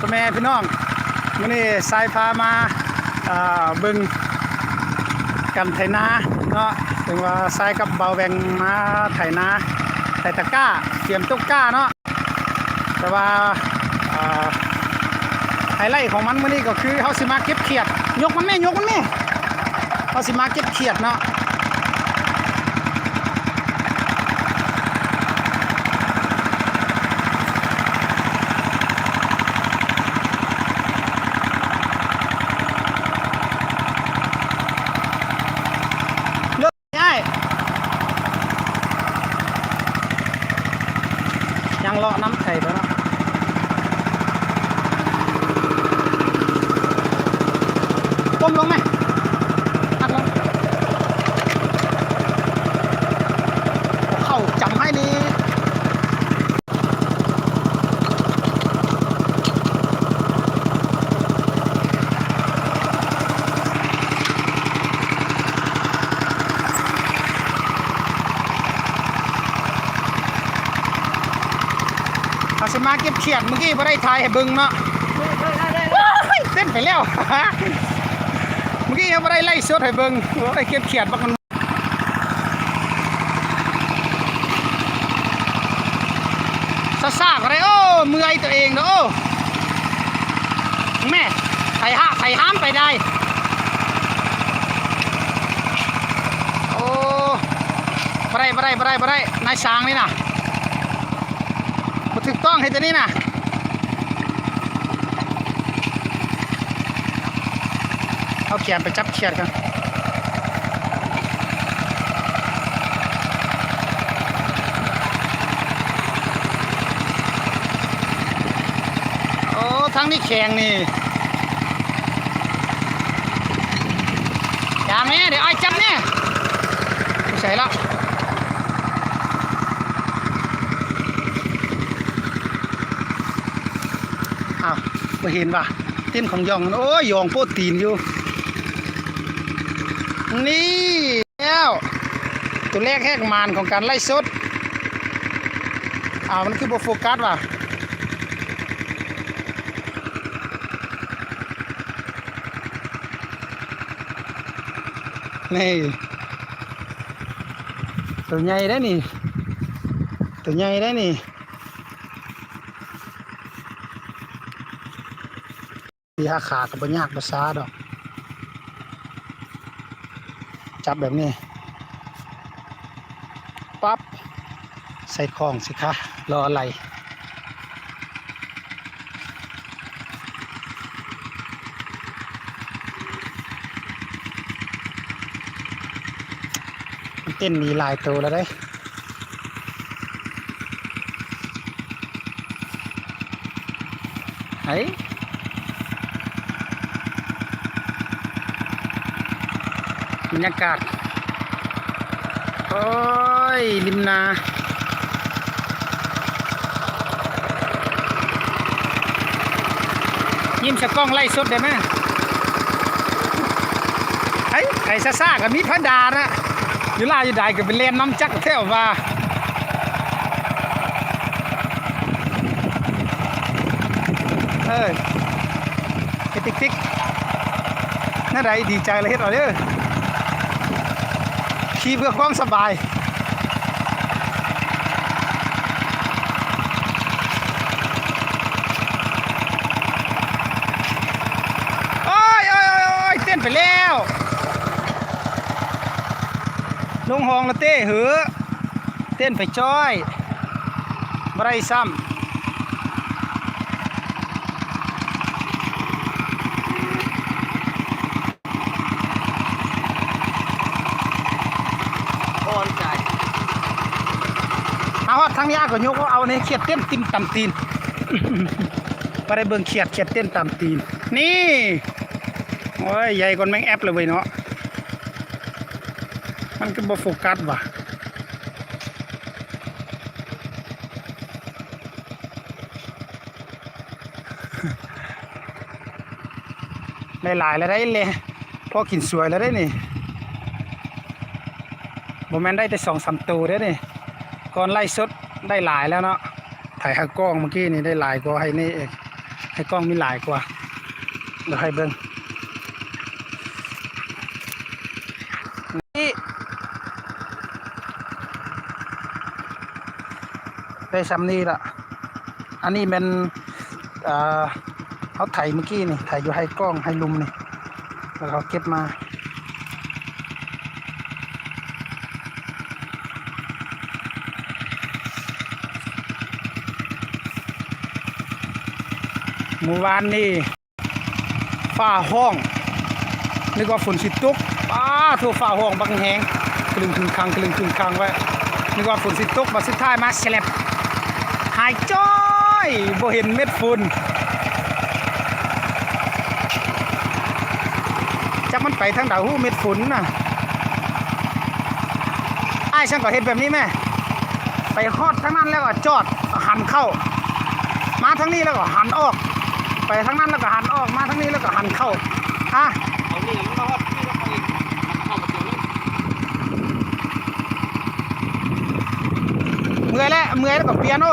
พ่อแม่พี่น้องมื่อนี้สายพามาเบึงกันไถนาเนาะถึงว่าสายกับเบาแวงมาไถนาไถตะก้าเตรียมตุกก้าเนาะแต่ว่าอ่าไฮไลท์ของมันมื่อนี้ก็คือเขาสิมาเก็บเขียด ยกมันแม่ยกมันแม่เขาสิมาเก็บเขียดเนาะ เลือกง่ายยัง เลาะน้ำไข่แล้วนะก้มลงไหมหักลงเข้าจำให้ดีเอาส มาเก็บเขียดเมื่อกี้ไ่ได้ทายให้เบึงเนาะว้ายเต้นไปแล้วเมื่อกี้ยังไม่ได้ไล่สดให้เบิ่งว่าไอ้เก็บเขียดบักมันซาซาก็ได้โอ้เมื่อยตัวเองเด้อโอ้แม่ไถห้าไถห้ามไปได้โอ้บ่ได้บ่ได้บ่ได้บ่ได้นายช้างนี่น่ะบ่ ถูกต้องให้ตัวนี้นะเอาแขนไปจับเขียดกันโอ้ทั้งนี้แข็งนี่อย่าแม่เดี๋ยวไอ้จับเนี่ยไม่ใช่ละอ้ ม่เห็นป่ะเต้นของยองโอ้ยยองโปตีนอยู่ นี่แล้วตัวแรกแหกมานของการไล่สดอ้าวมันคือโบโฟกัสว่ะนี่ตัวใหญ่ได้นี่ตัวใหญ่ได้นี่ หาขากับบยากภาษาดอก จับแบบนี้ ปั๊บ ใส่ของสิคะ รออะไรเต้นมีลายตัวแล้วได้ยเฮ้ย บรรยากาศ โอ้ยริมนายิ้มสะกล้องไล่สดได้ไหมไอ้ไอ้ซ่าซ่ากับมีพระดานะอยู่ล่าอยู่ใดก็เป็นเล่นน้ำจักเท่าว่าเอ้ยไอ้ติ๊กติ๊กน่าไรดีใจเลยเฮ็ดเอาเด้อ ขี่เพื่อความสบายโอ้ยโอ้ยโอ้ยอยเต้นไปแล้วลงห้องละเต้เหอเต้นไปจ้อยบ่ไรซ้ำ โอนใจ เอาฮอด ทางนี้อาก็ยกเอาเอาในเขียดเต้นติมต่ำตีนไปได้เบิ่งเขียดเขียดเต้นต่ำตีน นี่โอ้ยใหญ่กว่าแมงแอปเลยเว้ยเนาะมันก็บ่โฟกัสว่ะได้หลายแล้วได้เลยพอกินสวยแล้วได้นี่โมแมนได้แต่สองสามตัวได้นี่ก่อนไล่สด ได้หลายแล้วเนาะถ่ายหากล้องเมื่อกี้นี่ได้หลายกว่าให้นี่เองให้กล้องมีหลายกว่าเดี๋ยวให้เบิ่งนี่ได้ซ้ำนี่ละอันนี้เป็นอ่าเขาไถเมื่อกี้นี่ไถอยู่ให้กล้องให้ลุมนี่แล้วเขาเก็บมา เมื่อวานนี่ฝ้าห้อง นึกว่าฝนสิตกป้าทั่วฝ้าห้องบังแหงกลึงคึงคังกลึงคึงคังไว้นึกว่าฝนสิตกมาสุดท้ายมาแสลบหายจ้อยบ่เห็นเม็ดฝุ่นจักมันไปทางดาวหูเม็ดฝุ่นน่ะไอ้ายฉันก็เห็นแบบนี้แม่ไปฮอดทางนั้นแล้วก็จอดหันเข้า มาทางนี้แล้วก็หันออก ไปทั้งนั้นแล้วก็หันออกมาทั้งนี้แล้วก็หันเข้าอะเอานี่อยวเลยเมื่อยแล้วเมื่อยแล้วก็เปลี่ยนโอ้